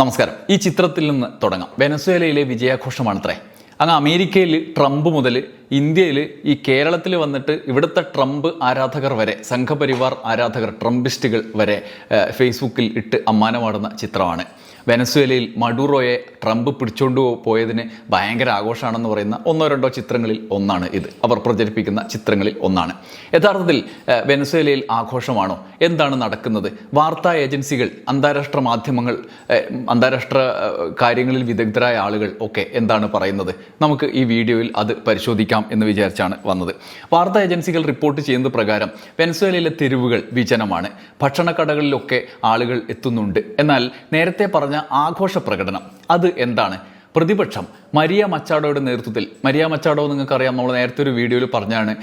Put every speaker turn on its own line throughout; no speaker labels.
നമസ്കാരം. ഈ ചിത്രത്തിൽ നിന്ന് തുടങ്ങാം. വെനസ്വേലയിലെ വിജയാഘോഷമാണത്രേ. അങ്ങ് അമേരിക്കയിൽ ട്രംപ് മുതൽ ഇന്ത്യയിൽ ഈ കേരളത്തിൽ വന്നിട്ട് ഇവിടുത്തെ ട്രംപ് ആരാധകർ വരെ സംഘപരിവാർ ആരാധകർ ട്രംപിസ്റ്റുകൾ വരെ ഫേസ്ബുക്കിൽ ഇട്ട് അമ്മാനമാടുന്ന ചിത്രമാണ്. വെനസ്വേലയിൽ മഡൂറോയെ ട്രംപ് പിടിച്ചുകൊണ്ട് പോയതിന് ഭയങ്കര ആഘോഷമാണെന്ന് പറയുന്ന ഒന്നോ രണ്ടോ ചിത്രങ്ങളിൽ ഒന്നാണ് ഇത്. അവർ പ്രചരിപ്പിക്കുന്ന ചിത്രങ്ങളിൽ ഒന്നാണ്. യഥാർത്ഥത്തിൽ വെനസ്വേലയിൽ ആഘോഷമാണോ? എന്താണ് നടക്കുന്നത്? വാർത്താ ഏജൻസികൾ അന്താരാഷ്ട്ര മാധ്യമങ്ങൾ അന്താരാഷ്ട്ര കാര്യങ്ങളിൽ വിദഗ്ധരായ ആളുകൾ ഒക്കെ എന്താണ് പറയുന്നത്? നമുക്ക് ഈ വീഡിയോയിൽ അത് പരിശോധിക്കാം എന്ന് വിചാരിച്ചാണ് വന്നത്. വാർത്താ ഏജൻസികൾ റിപ്പോർട്ട് ചെയ്യുന്ന പ്രകാരം വെനസ്വേലയിലെ തെരുവുകൾ വിജനമാണ്. ഭക്ഷണക്കടകളിലൊക്കെ ആളുകൾ എത്തുന്നുണ്ട്. എന്നാൽ നേരത്തെ പറഞ്ഞ ആഘോഷ പ്രകടനം അത് എന്താണ്? പ്രതിപക്ഷം മരിയ മച്ചാടോയുടെ നേതൃത്വത്തിൽ മരിയ മച്ചാഡോ നിങ്ങൾക്കറിയാം നമ്മൾ നേരത്തെ ഒരു വീഡിയോയിൽ പറഞ്ഞാണ്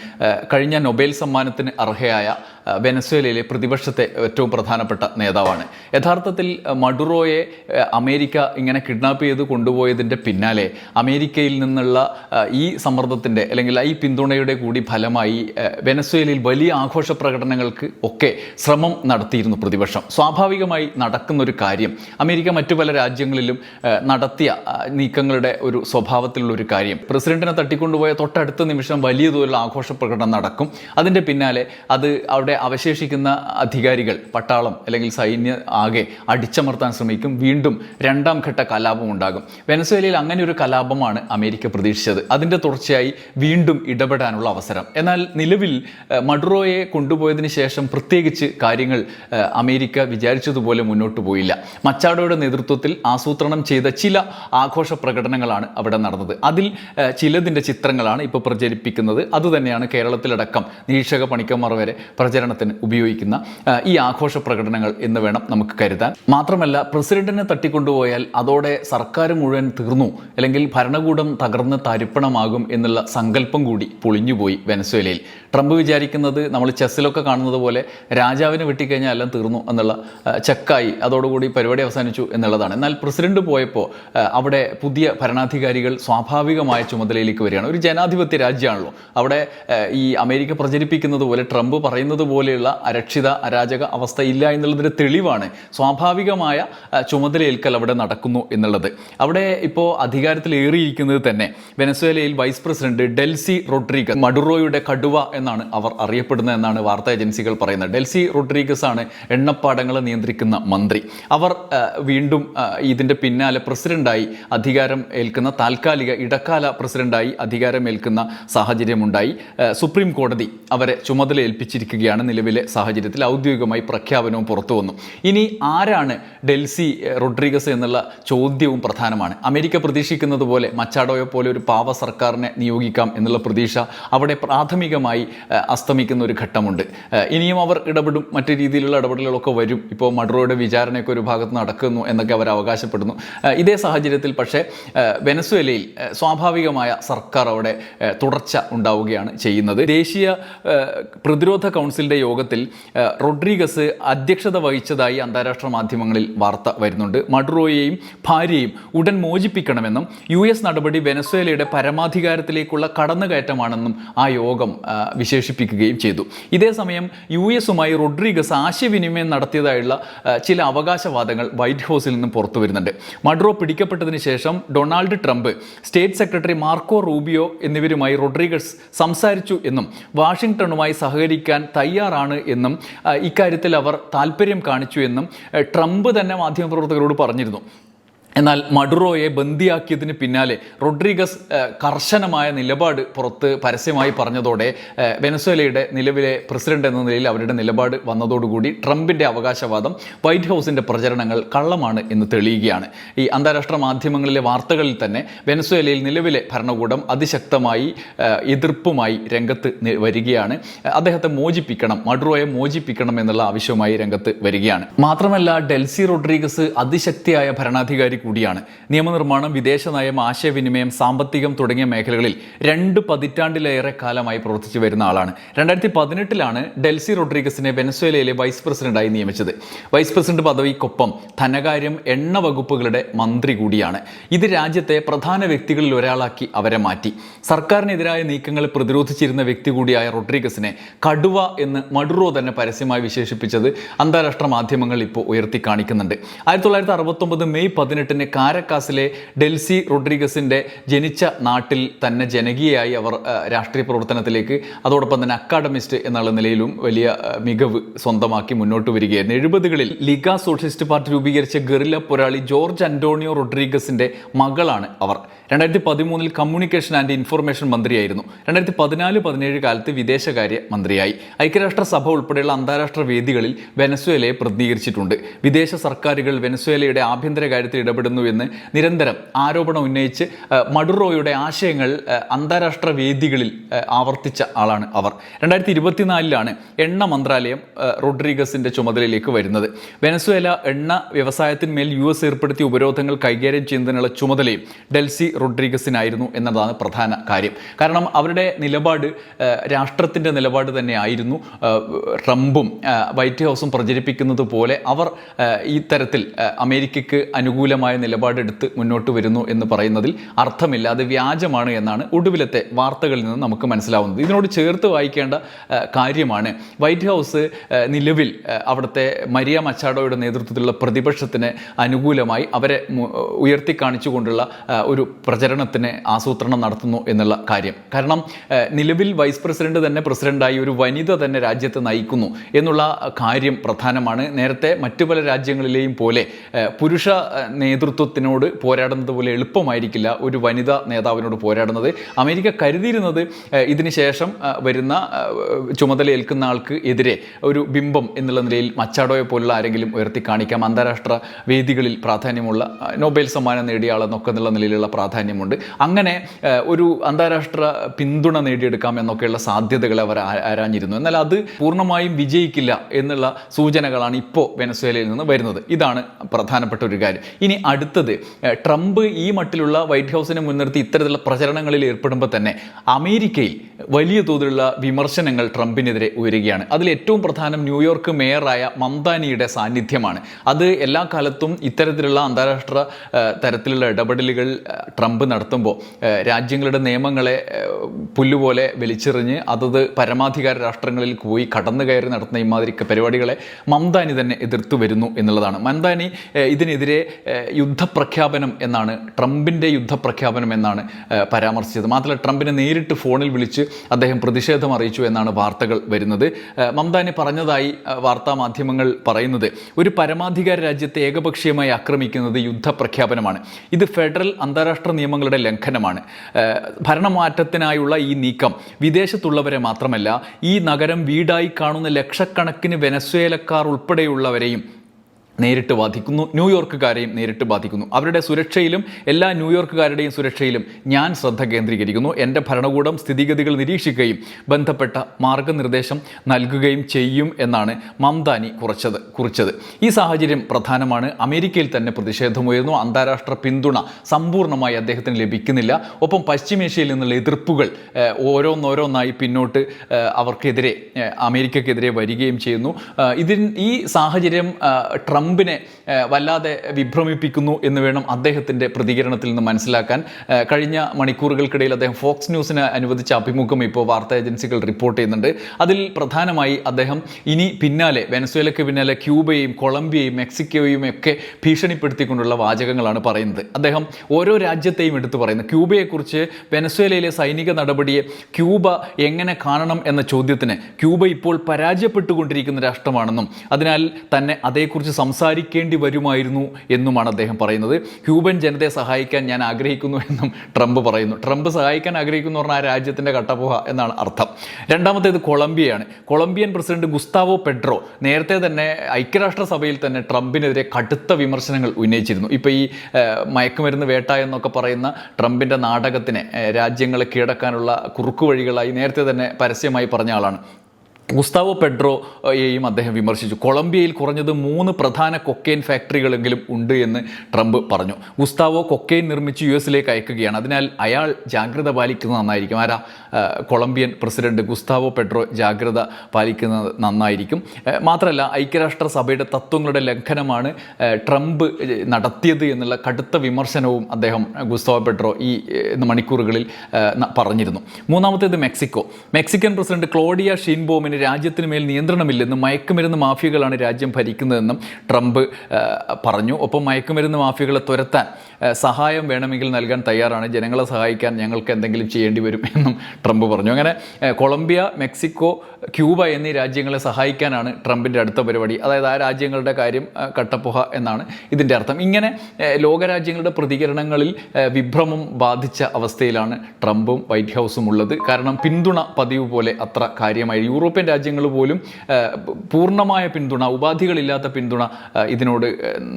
കഴിഞ്ഞ നൊബേൽ സമ്മാനത്തിന് അർഹയായ വെനസ്വേലയിലെ പ്രതിപക്ഷത്തെ ഏറ്റവും പ്രധാനപ്പെട്ട നേതാവാണ്. യഥാർത്ഥത്തിൽ മഡുറോയെ അമേരിക്ക ഇങ്ങനെ കിഡ്നാപ്പ് ചെയ്ത് കൊണ്ടുപോയതിന്റെ പിന്നാലെ അമേരിക്കയിൽ നിന്നുള്ള ഈ സമ്മർദ്ദത്തിന്റെ അല്ലെങ്കിൽ ഈ പിന്തുണയുടെ കൂടി ഫലമായി വെനസ്വേലയിൽ വലിയ ആഘോഷ പ്രകടനങ്ങൾക്ക് ഒക്കെ ശ്രമം നടത്തിയിരുന്നു പ്രതിപക്ഷം. സ്വാഭാവികമായി നടക്കുന്നൊരു കാര്യം അമേരിക്ക മറ്റു പല രാജ്യങ്ങളിലും നടത്തിയ നീക്കങ്ങളുടെ ഒരു സ്വഭാവത്തിലുള്ള ഒരു കാര്യം. പ്രസിഡന്റിനെ തട്ടിക്കൊണ്ടുപോയ തൊട്ടടുത്ത നിമിഷം വലിയ തോതിലുള്ള ആഘോഷ പ്രകടനം നടക്കും. അതിന്റെ പിന്നാലെ അത് അവിടെ അവശേഷിക്കുന്ന അധികാരികൾ പട്ടാളം അല്ലെങ്കിൽ സൈന്യ ആകെ അടിച്ചമർത്താൻ ശ്രമിക്കും. വീണ്ടും രണ്ടാം ഘട്ട കലാപം ഉണ്ടാകും. വെനസ്വേലയിൽ അങ്ങനെ ഒരു കലാപമാണ് അമേരിക്ക പ്രതീക്ഷിച്ചത്. അതിന്റെ തുടർച്ചയായി വീണ്ടും ഇടപെടാനുള്ള അവസരം. എന്നാൽ നിലവിൽ മഡുറോയെ കൊണ്ടുപോയതിന് ശേഷം പ്രത്യേകിച്ച് കാര്യങ്ങൾ അമേരിക്ക വിചാരിച്ചതുപോലെ മുന്നോട്ട് പോയില്ല. മച്ചാഡോയുടെ നേതൃത്വത്തിൽ ആസൂത്രണം ചെയ്ത ചില ആഘോഷ പ്രകടനങ്ങളാണ് അവിടെ നടന്നത്. അതിൽ ചിലതിന്റെ ചിത്രങ്ങളാണ് ഇപ്പോൾ പ്രചരിപ്പിക്കുന്നത്. അതുതന്നെയാണ് കേരളത്തിലടക്കം നിരീക്ഷക പണിക്കന്മാർ വരെ പ്രചരണത്തിന് ഉപയോഗിക്കുന്ന ഈ ആഘോഷ പ്രകടനങ്ങൾ എന്ന് വേണം നമുക്ക് കരുതാൻ. മാത്രമല്ല പ്രസിഡന്റിനെ തട്ടിക്കൊണ്ടുപോയാൽ അതോടെ സർക്കാർ മുഴുവൻ തീർന്നു. അല്ലെങ്കിൽ ഭരണകൂടം തകർന്ന് തരിപ്പണമാകും എന്നുള്ള സങ്കല്പം കൂടി പൊളിഞ്ഞുപോയി വെനസ്വേലയിൽ. ട്രംപ് വിചാരിക്കുന്നത് നമ്മൾ ചെസ്സിലൊക്കെ കാണുന്നത് പോലെ രാജാവിനെ വെട്ടിക്കഴിഞ്ഞാൽ എല്ലാം തീർന്നു എന്നുള്ള ചെക്കായി അതോടുകൂടി പരിപാടി അവസാനിച്ചു എന്നുള്ളതാണ്. എന്നാൽ പ്രസിഡന്റ് പോയപ്പോൾ അവിടെ പുതിയ ഭരണാധികാരികൾ സ്വാഭാവികമായ ചുമതലയിലേക്ക് വരികയാണ്. ഒരു ജനാധിപത്യ രാജ്യമാണല്ലോ. അവിടെ ഈ അമേരിക്ക പ്രചരിപ്പിക്കുന്നത് പോലെ ട്രംപ് പറയുന്നത് പോലെയുള്ള അരക്ഷിത അരാജക അവസ്ഥ ഇല്ല എന്നുള്ളതിന്റെ തെളിവാണ് സ്വാഭാവികമായ ചുമതലയേൽക്കൽ അവിടെ നടക്കുന്നു എന്നുള്ളത്. അവിടെ ഇപ്പോൾ അധികാരത്തിലേറിയിരിക്കുന്നത് തന്നെ വെനസ്വേലയിൽ വൈസ് പ്രസിഡന്റ് ഡെൽസി റോഡ്രിഗസ് മഡുറോയുടെ കടുവ എന്നാണ് അവർ അറിയപ്പെടുന്നത് എന്നാണ് വാർത്താ ഏജൻസികൾ പറയുന്നത്. ഡെൽസി റോഡ്രിഗസ് ആണ് എണ്ണപ്പാടങ്ങൾ നിയന്ത്രിക്കുന്ന മന്ത്രി. അവർ വീണ്ടും ഇതിന്റെ പിന്നാലെ പ്രസിഡന്റായി അധികാരം ഏൽക്കുന്ന താൽക്കാലിക ഇടക്കാല പ്രസിഡന്റായി അധികാരം ഏൽക്കുന്ന സാഹചര്യമുണ്ടായി. സുപ്രീം കോടതി അവരെ ചുമതല ഏൽപ്പിച്ചിരിക്കുകയാണ് നിലവിലെ സാഹചര്യത്തിൽ ഔദ്യോഗികമായി പ്രഖ്യാപനവും പുറത്തു വന്നു. ഇനി ആരാണ് ഡെൽസി റൊഡ്രിഗസ് എന്നുള്ള ചോദ്യവും പ്രധാനമാണ്. അമേരിക്ക പ്രതീക്ഷിക്കുന്നത് പോലെ മച്ചാഡോയെ പോലെ ഒരു പാവ സർക്കാരിനെ നിയോഗിക്കാം എന്നുള്ള പ്രതീക്ഷ അവിടെ പ്രാഥമികമായി അസ്തമിക്കുന്ന ഒരു ഘട്ടമുണ്ട്. ഇനിയും അവർ ഇടപെടും മറ്റു രീതിയിലുള്ള ഇടപെടലുകളൊക്കെ വരും. ഇപ്പോൾ മഡ്രോയുടെ വിചാരണയൊക്കെ ഒരു ഭാഗത്ത് നടക്കുന്നു എന്നൊക്കെ അവർ അവകാശപ്പെടുന്നു. ഇതേ സാഹചര്യത്തിൽ പക്ഷേ വെനസ്വേലയിൽ സ്വാഭാവികമായ സർക്കാർ അവിടെ തുടർച്ച ഉണ്ടാവുകയാണ് ചെയ്യുന്നത്. ദേശീയ പ്രതിരോധ കൗൺസിലിന്റെ യോഗത്തിൽ റൊഡ്രീഗസ് അധ്യക്ഷത വഹിച്ചതായി അന്താരാഷ്ട്ര മാധ്യമങ്ങളിൽ വാർത്ത വരുന്നുണ്ട്. മഡ്രോയെയും ഭാര്യയും ഉടൻ മോചിപ്പിക്കണമെന്നും യു എസ് നടപടി വെനസ്വേലയുടെ പരമാധികാരത്തിലേക്കുള്ള കടന്നുകയറ്റമാണെന്നും ആ യോഗം വിശേഷിപ്പിക്കുകയും ചെയ്തു. ഇതേസമയം യു എസുമായി റോഡ്രിഗസ് ആശയവിനിമയം നടത്തിയതായുള്ള ചില അവകാശവാദങ്ങൾ വൈറ്റ് ഹൗസിൽ നിന്നും പുറത്തു വരുന്നുണ്ട്. മഡ്രോ പിടിക്കപ്പെട്ടതിന് ശേഷം Donald Trump state secretary Marco Rubio എന്നിവരുമായി റോഡ്രിഗസ് സംസാരിച്ചു എന്നും വാഷിംഗ്ടണുമായി സഹകരിക്കാൻ തയ്യാറാണ് എന്നും ഇക്കാര്യത്തിൽ അവർ താല്പര്യം കാണിച്ചു എന്നും ട്രംപ് തന്നെ മാധ്യമപ്രവർത്തകരോട് പറഞ്ഞിരുന്നു. എന്നാൽ മഡുറോയെ ബന്ദിയാക്കിയതിന് പിന്നാലെ റോഡ്രിഗസ് കർശനമായ നിലപാട് പുറത്ത് പരസ്യമായി പറഞ്ഞതോടെ വെനസ്വേലയുടെ നിലവിലെ പ്രസിഡന്റ് എന്ന നിലയിൽ അവരുടെ നിലപാട് വന്നതോടുകൂടി ട്രംപിന്റെ അവകാശവാദം വൈറ്റ് ഹൗസിന്റെ പ്രചരണങ്ങൾ കള്ളമാണ് എന്ന് തെളിയുകയാണ്. ഈ അന്താരാഷ്ട്ര മാധ്യമങ്ങളിലെ വാർത്തകളിൽ തന്നെ വെനസ്വേലയിൽ നിലവിലെ ഭരണകൂടം അതിശക്തമായി എതിർപ്പുമായി രംഗത്ത് വരികയാണ്. അദ്ദേഹത്തെ മോചിപ്പിക്കണം മഡുറോയെ മോചിപ്പിക്കണം എന്നുള്ള ആവശ്യവുമായി രംഗത്ത് വരികയാണ്. മാത്രമല്ല ഡെൽസി റോഡ്രിഗസ് അതിശക്തിയായ ഭരണാധികാരി കൂടിയാണ്. നിയമനിർമ്മാണം വിദേശ നയം ആശയവിനിമയം സാമ്പത്തികം തുടങ്ങിയ മേഖലകളിൽ രണ്ട് പതിറ്റാണ്ടിലേറെ കാലമായി പ്രവർത്തിച്ചു വരുന്ന ആളാണ്. രണ്ടായിരത്തി പതിനെട്ടിലാണ് ഡെൽസി റോഡ്രിഗസിനെ വെനസ്വേലയിലെ വൈസ് പ്രസിഡന്റായി നിയമിച്ചത്. വൈസ് പ്രസിഡന്റ് പദവിക്കൊപ്പം ധനകാര്യം എണ്ണ വകുപ്പുകളുടെ മന്ത്രി കൂടിയാണ്. ഇത് രാജ്യത്തെ പ്രധാന വ്യക്തികളിൽ ഒരാളാക്കി അവരെ മാറ്റി. സർക്കാരിനെതിരായ നീക്കങ്ങൾ പ്രതിരോധിച്ചിരുന്ന വ്യക്തി കൂടിയായ റോഡ്രിഗസിനെ കടുവ എന്ന് മഡുറോ തന്നെ പരസ്യമായി വിശേഷിപ്പിച്ചത് അന്താരാഷ്ട്ര മാധ്യമങ്ങൾ ഇപ്പോൾ ഉയർത്തി കാണിക്കുന്നുണ്ട്. ആയിരത്തി തൊള്ളായിരത്തി അറുപത്തൊമ്പത് മെയ് പതിനെട്ടിന് കാരക്കാസിലെ ഡെൽസി റോഡ്രിഗസിന്റെ ജനിച്ച നാട്ടിൽ തന്നെ ജനകീയായി അവർ രാഷ്ട്രീയ പ്രവർത്തനത്തിലേക്ക് അതോടൊപ്പം തന്നെ അക്കാഡമിസ്റ്റ് എന്നുള്ള നിലയിലും വലിയ മികവ് സ്വന്തമാക്കി മുന്നോട്ട് വരികയായിരുന്നു. എഴുപതുകളിൽ ലിഗ സോഷ്യലിസ്റ്റ് പാർട്ടി രൂപീകരിച്ച ഗറില്ല പോരാളി ജോർജ് അന്റോണിയോ റോഡ്രിഗസിന്റെ മകളാണ് അവർ. രണ്ടായിരത്തി പതിമൂന്നിൽ കമ്മ്യൂണിക്കേഷൻ ആൻഡ് ഇൻഫർമേഷൻ മന്ത്രിയായിരുന്നു. രണ്ടായിരത്തി പതിനാല് പതിനേഴ് കാലത്ത് വിദേശകാര്യ മന്ത്രിയായി. ഐക്യരാഷ്ട്ര സഭ ഉൾപ്പെടെയുള്ള അന്താരാഷ്ട്ര വേദികളിൽ വെനസ്വേലയെ പ്രതിനിധീകരിച്ചിട്ടുണ്ട്. വിദേശ സർക്കാരുകൾ വെനസ്വേലയുടെ ആഭ്യന്തര കാര്യത്തിൽ ഇടപെടുന്നു എന്ന് നിരന്തരം ആരോപണം ഉന്നയിച്ച് മഡുറോയുടെ ആശയങ്ങൾ അന്താരാഷ്ട്ര വേദികളിൽ ആവർത്തിച്ച ആളാണ് അവർ. രണ്ടായിരത്തി ഇരുപത്തിനാലിലാണ് എണ്ണ മന്ത്രാലയം റോഡ്രിഗസിന്റെ ചുമതലയിലേക്ക് വരുന്നത്. വെനസ്വേല എണ്ണ വ്യവസായത്തിന്മേൽ യു എസ് ഏർപ്പെടുത്തിയ ഉപരോധങ്ങൾ കൈകാര്യം ചെയ്യുന്നതിനുള്ള ചുമതലയും ഡെൽസി റോഡ്രിഗസിനായിരുന്നു എന്നതാണ് പ്രധാന കാര്യം. കാരണം അവരുടെ നിലപാട് രാഷ്ട്രത്തിന്റെ നിലപാട് തന്നെ ആയിരുന്നു ട്രംപും വൈറ്റ് ഹൗസും പ്രചരിപ്പിക്കുന്നത് പോലെ അവർ ഈ തരത്തിൽ അമേരിക്കയ്ക്ക് അനുകൂലമായ നിലപാടെടുത്ത് മുന്നോട്ട് വരുന്നു എന്ന് പറയുന്നതിൽ അർത്ഥമില്ല അത് വ്യാജമാണ് എന്നാണ് ഒടുവിലത്തെ വാർത്തകളിൽ നിന്ന് നമുക്ക് മനസ്സിലാവുന്നത്. ഇതിനോട് ചേർത്ത് വായിക്കേണ്ട കാര്യമാണ് വൈറ്റ് ഹൗസ് നിലവിൽ അവിടുത്തെ മരിയ മച്ചാഡോയുടെ നേതൃത്വത്തിലുള്ള പ്രതിപക്ഷത്തിന് അനുകൂലമായി അവരെ ഉയർത്തി കാണിച്ചുകൊണ്ടുള്ള ഒരു പ്രചരണത്തിന് ആസൂത്രണം നടത്തുന്നു എന്നുള്ള കാര്യം. കാരണം നിലവിൽ വൈസ് പ്രസിഡന്റ് തന്നെ പ്രസിഡന്റായി ഒരു വനിത തന്നെ രാജ്യത്തെ നയിക്കുന്നു എന്നുള്ള കാര്യം പ്രധാനമാണ്. നേരത്തെ മറ്റു പല രാജ്യങ്ങളിലെയും പോലെ പുരുഷ ആ, നേതൃത്വത്തിനോട് പോരാടുന്നത് പോലെ എളുപ്പമായിരിക്കില്ല ഒരു വനിതാ നേതാവിനോട് പോരാടുന്നത്. അമേരിക്ക കരുതിയിരുന്നത് ഇതിന് ശേഷം വരുന്ന ചുമതല ഏൽക്കുന്ന ആൾക്ക് എതിരെ ഒരു ബിംബം എന്നുള്ള നിലയിൽ മച്ചാഡോയെ പോലുള്ള ആരെങ്കിലും ഉയർത്തി കാണിക്കാം. അന്താരാഷ്ട്ര വേദികളിൽ പ്രാധാന്യമുള്ള നൊബേൽ സമ്മാനം നേടിയ ആളെന്നൊക്കെ എന്നുള്ള നിലയിലുള്ള പ്രാധാന്യമുണ്ട്. അങ്ങനെ ഒരു അന്താരാഷ്ട്ര പിന്തുണ നേടിയെടുക്കാം എന്നൊക്കെയുള്ള സാധ്യതകൾ അവർ ആരാഞ്ഞിരുന്നു. എന്നാൽ അത് പൂർണമായും വിജയിക്കില്ല എന്നുള്ള സൂചനകളാണ് ഇപ്പോൾ വെനസ്വേലയിൽ നിന്ന് വരുന്നത്. ഇതാണ് പ്രധാനപ്പെട്ട ഒരു കാര്യം. ഇനി അടുത്തത് ട്രംപ് ഈ മട്ടിലുള്ള വൈറ്റ് ഹൗസിനെ മുൻനിർത്തി ഇത്തരത്തിലുള്ള പ്രചരണങ്ങളിൽ ഏർപ്പെടുമ്പോൾ തന്നെ അമേരിക്കയിൽ വലിയ തോതിലുള്ള വിമർശനങ്ങൾ ട്രംപിനെതിരെ ഉയരുകയാണ്. അതിൽ ഏറ്റവും പ്രധാനം ന്യൂയോർക്ക് മേയറായ മംതാനിയുടെ സാന്നിധ്യമാണ്. അത് എല്ലാ കാലത്തും ഇത്തരത്തിലുള്ള അന്താരാഷ്ട്ര തരത്തിലുള്ള ഇടപെടലുകൾ ട്രംപ് നടത്തുമ്പോൾ രാജ്യങ്ങളുടെ നിയമങ്ങളെ പുല്ലുപോലെ വലിച്ചെറിഞ്ഞ് അതത് പരമാധികാര രാഷ്ട്രങ്ങളിൽ പോയി കടന്നു കയറി നടത്തുന്ന ഇമാതിരി പരിപാടികളെ മംതാനി തന്നെ എതിർത്തു വരുന്നു എന്നുള്ളതാണ്. മംതാനി ഇതിനെതിരെ യുദ്ധപ്രഖ്യാപനം എന്നാണ് ട്രംപിന്റെ യുദ്ധപ്രഖ്യാപനം എന്നാണ് പരാമർശിച്ചത്. മാത്രമല്ല ട്രംപിനെ നേരിട്ട് ഫോണിൽ വിളിച്ച് അദ്ദേഹം പ്രതിഷേധം അറിയിച്ചു എന്നാണ് വാർത്തകൾ വരുന്നത്. മംതാനി പറഞ്ഞതായി വാർത്താ മാധ്യമങ്ങൾ പറയുന്നത് ഒരു പരമാധികാര രാജ്യത്തെ ഏകപക്ഷീയമായി ആക്രമിക്കുന്നത് യുദ്ധപ്രഖ്യാപനമാണ്. ഇത് ഫെഡറൽ അന്താരാഷ്ട്ര നിയമങ്ങളുടെ ലംഘനമാണ്. ഭരണമാറ്റത്തിനായുള്ള ഈ നീക്കം വിദേശത്തുള്ളവരെ മാത്രമല്ല ഈ നഗരം വീടായി കാണുന്ന ലക്ഷക്കണക്കിന് വെനസ്വേലക്കാർ ഉൾപ്പെടെയുള്ളവരെയും നേരിട്ട് ബാധിക്കുന്നു. ന്യൂയോർക്കുകാരെയും നേരിട്ട് ബാധിക്കുന്നു. അവരുടെ സുരക്ഷയിലും എല്ലാ ന്യൂയോർക്കുകാരുടെയും സുരക്ഷയിലും ഞാൻ ശ്രദ്ധ കേന്ദ്രീകരിക്കുന്നു. എന്റെ ഭരണകൂടം സ്ഥിതിഗതികൾ നിരീക്ഷിക്കുകയും ബന്ധപ്പെട്ട മാർഗനിർദ്ദേശം നൽകുകയും ചെയ്യും എന്നാണ് മംദാനി കുറച്ചത് കുറിച്ചത്. ഈ സാഹചര്യം പ്രധാനമാണ്. അമേരിക്കയിൽ തന്നെ പ്രതിഷേധമുയർന്നു. അന്താരാഷ്ട്ര പിന്തുണ സമ്പൂർണമായി അദ്ദേഹത്തിന് ലഭിക്കുന്നില്ല. ഒപ്പം പശ്ചിമേഷ്യയിൽ നിന്നുള്ള എതിർപ്പുകൾ ഓരോന്നോരോന്നായി പിന്നോട്ട് അവർക്കെതിരെ അമേരിക്കക്കെതിരെ വരികയും ചെയ്യുന്നു. ഇതിൻ ഈ സാഹചര്യം ഏഹ്, ട്രംപിനെ വല്ലാതെ വിഭ്രമിപ്പിക്കുന്നു എന്ന് വേണം അദ്ദേഹത്തിന്റെ പ്രതികരണത്തിൽ നിന്ന് മനസ്സിലാക്കാൻ. കഴിഞ്ഞ മണിക്കൂറുകൾക്കിടയിൽ അദ്ദേഹം ഫോക്സ് ന്യൂസിന് അനുവദിച്ച അഭിമുഖം ഇപ്പോൾ വാർത്താ ഏജൻസികൾ റിപ്പോർട്ട് ചെയ്യുന്നുണ്ട്. അതിൽ പ്രധാനമായി അദ്ദേഹം ഇനി പിന്നാലെ വെനസ്വേലയ്ക്ക് പിന്നാലെ ക്യൂബയും കൊളംബിയയും മെക്സിക്കോയും ഒക്കെ ഭീഷണിപ്പെടുത്തിക്കൊണ്ടുള്ള വാചകങ്ങളാണ് പറയുന്നത്. അദ്ദേഹം ഓരോ രാജ്യത്തെയും എടുത്തു പറയുന്നത് ക്യൂബയെക്കുറിച്ച് വെനസ്വേലയിലെ സൈനിക നടപടിയെ ക്യൂബ എങ്ങനെ കാണണം എന്ന ചോദ്യത്തിന് ക്യൂബ ഇപ്പോൾ പരാജയപ്പെട്ടുകൊണ്ടിരിക്കുന്ന രാഷ്ട്രമാണെന്നും അതിനാൽ തന്നെ അതേക്കുറിച്ച് സംസാരിക്കേണ്ടി വരുമായിരുന്നു എന്നുമാണ് അദ്ദേഹം പറയുന്നത്. ഹ്യൂബൻ ജനതയെ സഹായിക്കാൻ ഞാൻ ആഗ്രഹിക്കുന്നു എന്നും ട്രംപ് പറയുന്നു. ട്രംപ് സഹായിക്കാൻ ആഗ്രഹിക്കുന്നു പറഞ്ഞാൽ ആ രാജ്യത്തിന്റെ കട്ടപ്പോഹ എന്നാണ് അർത്ഥം. രണ്ടാമത്തേത് കൊളംബിയയാണ്. കൊളംബിയൻ പ്രസിഡന്റ് ഗുസ്താവോ പെഡ്രോ നേരത്തെ തന്നെ ഐക്യരാഷ്ട്രസഭയിൽ തന്നെ ട്രംപിനെതിരെ കടുത്ത വിമർശനങ്ങൾ ഉന്നയിച്ചിരുന്നു. ഇപ്പോൾ ഈ മയക്കുമരുന്ന് വേട്ട എന്നൊക്കെ പറയുന്ന ട്രംപിന്റെ നാടകത്തിനെ രാജ്യങ്ങളെ കീഴടക്കാനുള്ള കുറുക്കുവഴികളായി നേരത്തെ തന്നെ പരസ്യമായി പറഞ്ഞ ആളാണ്. ഗുസ്താവോ പെഡ്രോയെയും അദ്ദേഹം വിമർശിച്ചു. കൊളംബിയയിൽ കുറഞ്ഞത് മൂന്ന് പ്രധാന കൊക്കെയിൻ ഫാക്ടറികളെങ്കിലും ഉണ്ട് എന്ന് ട്രംപ് പറഞ്ഞു. ഗുസ്താവോ കൊക്കെയിൻ നിർമ്മിച്ച് യു എസിലേക്ക് അയക്കുകയാണ്. അതിനാൽ അയാൾ ജാഗ്രത പാലിക്കുന്നത് നന്നായിരിക്കും. ആരാ? കൊളംബിയൻ പ്രസിഡന്റ് ഗുസ്താവോ പെഡ്രോ ജാഗ്രത പാലിക്കുന്നത് നന്നായിരിക്കും. മാത്രമല്ല ഐക്യരാഷ്ട്ര സഭയുടെ തത്വങ്ങളുടെ ലംഘനമാണ് ട്രംപ് നടത്തിയത് എന്നുള്ള കടുത്ത വിമർശനവും അദ്ദേഹം ഗുസ്താവോ പെഡ്രോ ഈ മണിക്കൂറുകളിൽ പറഞ്ഞിരുന്നു. മൂന്നാമത്തേത് മെക്സിക്കോ. മെക്സിക്കൻ പ്രസിഡന്റ് ക്ലോഡിയ ഷീൻബോമിന് രാജ്യത്തിന് മേൽ നിയന്ത്രണമില്ലെന്നും മയക്കുമരുന്ന് മാഫിയകളാണ് രാജ്യം ഭരിക്കുന്നതെന്നും ട്രംപ് പറഞ്ഞു. ഒപ്പം മയക്കുമരുന്ന് മാഫിയകളെ തുരത്താൻ സഹായം വേണമെങ്കിൽ നൽകാൻ തയ്യാറാണ്. ജനങ്ങളെ സഹായിക്കാൻ ഞങ്ങൾക്ക് എന്തെങ്കിലും ചെയ്യേണ്ടി വരും എന്നും ട്രംപ് പറഞ്ഞു. അങ്ങനെ കൊളംബിയ മെക്സിക്കോ ക്യൂബ എന്നീ രാജ്യങ്ങളെ സഹായിക്കാനാണ് ട്രംപിന്റെ അടുത്ത പരിപാടി. അതായത് ആ രാജ്യങ്ങളുടെ കാര്യം കട്ടപ്പുഹ എന്നാണ് ഇതിന്റെ അർത്ഥം. ഇങ്ങനെ ലോകരാജ്യങ്ങളുടെ പ്രതികരണങ്ങളിൽ വിഭ്രമം ബാധിച്ച അവസ്ഥയിലാണ് ട്രംപും വൈറ്റ് ഹൗസും ഉള്ളത്. കാരണം പിന്തുണ പതിവ് പോലെ അത്ര കാര്യമായി യൂറോപ്യൻ രാജ്യങ്ങൾ പോലും പൂർണമായ പിന്തുണ ഉപാധികളില്ലാത്ത പിന്തുണ ഇതിനോട്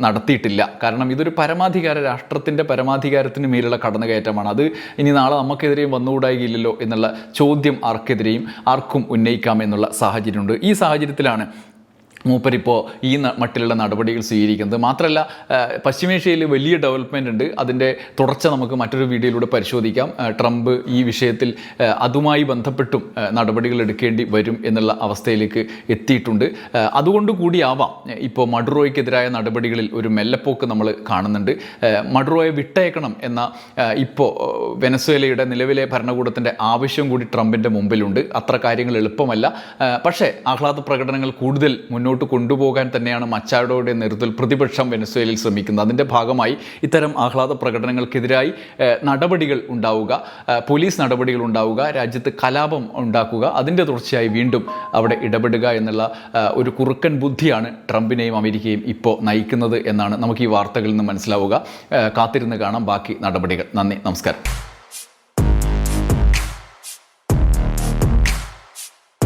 നടത്തിയിട്ടില്ല. കാരണം ഇതൊരു പരമാധികാര രാഷ്ട്രത്തിന്റെ പരമാധികാരത്തിന് മേലുള്ള കടന്നുകയറ്റമാണ്. അത് ഇനി നാളെ നമുക്കെതിരെയും വന്നുകൂടായില്ലല്ലോ എന്നുള്ള ചോദ്യം ആർക്കെതിരെയും ആർക്കും ഉന്നയിക്കാം എന്നുള്ള സാഹചര്യമുണ്ട്. ഈ സാഹചര്യത്തിലാണ് മൂപ്പരിപ്പോൾ ഈ മട്ടിലുള്ള നടപടികൾ സ്വീകരിക്കുന്നത്. മാത്രമല്ല പശ്ചിമേഷ്യയിൽ വലിയ ഡെവലപ്മെന്റ് ഉണ്ട്. അതിന്റെ തുടർച്ച നമുക്ക് മറ്റൊരു വീഡിയോയിലൂടെ പരിശോധിക്കാം. ട്രംപ് ഈ വിഷയത്തിൽ അതുമായി ബന്ധപ്പെട്ടും നടപടികൾ എടുക്കേണ്ടി വരും എന്നുള്ള അവസ്ഥയിലേക്ക് എത്തിയിട്ടുണ്ട്. അതുകൊണ്ട് കൂടിയാവാം ഇപ്പോൾ മഡുറോയ്ക്കെതിരായ നടപടികളിൽ ഒരു മെല്ലപ്പോക്ക് നമ്മൾ കാണുന്നുണ്ട്. മഡുറോയെ വിട്ടയക്കണം എന്ന ഇപ്പോൾ വെനസ്വേലയുടെ നിലവിലെ ഭരണകൂടത്തിന്റെ ആവശ്യം കൂടി ട്രംപിന്റെ മുമ്പിലുണ്ട്. അത്ര കാര്യങ്ങൾ എളുപ്പമല്ല. പക്ഷേ ആഹ്ലാദ പ്രകടനങ്ങൾ കൂടുതൽ മുന്നോട്ട് കൊണ്ടുപോകാൻ തന്നെയാണ് മച്ചാഡോയുടെ നേതൃത്വത്തിൽ പ്രതിപക്ഷം വെനസ്വേലയിൽ ശ്രമിക്കുന്നത്. അതിന്റെ ഭാഗമായി ഇത്തരം ആഹ്ലാദ പ്രകടനങ്ങൾക്കെതിരായി നടപടികൾ ഉണ്ടാവുക പോലീസ് നടപടികൾ ഉണ്ടാവുക രാജ്യത്ത് കലാപം ഉണ്ടാക്കുക അതിന്റെ തുടർച്ചയായി വീണ്ടും അവിടെ ഇടപെടുക എന്നുള്ള ഒരു കുറുക്കൻ ബുദ്ധിയാണ് ട്രംപിനെയും അമേരിക്കയും ഇപ്പോൾ നയിക്കുന്നത് എന്നാണ് നമുക്ക് ഈ വാർത്തകളിൽ നിന്ന് മനസ്സിലാവുക. കാത്തിരുന്ന് കാണാം. ബാക്കി നടപടികൾ. നന്ദി. നമസ്കാരം.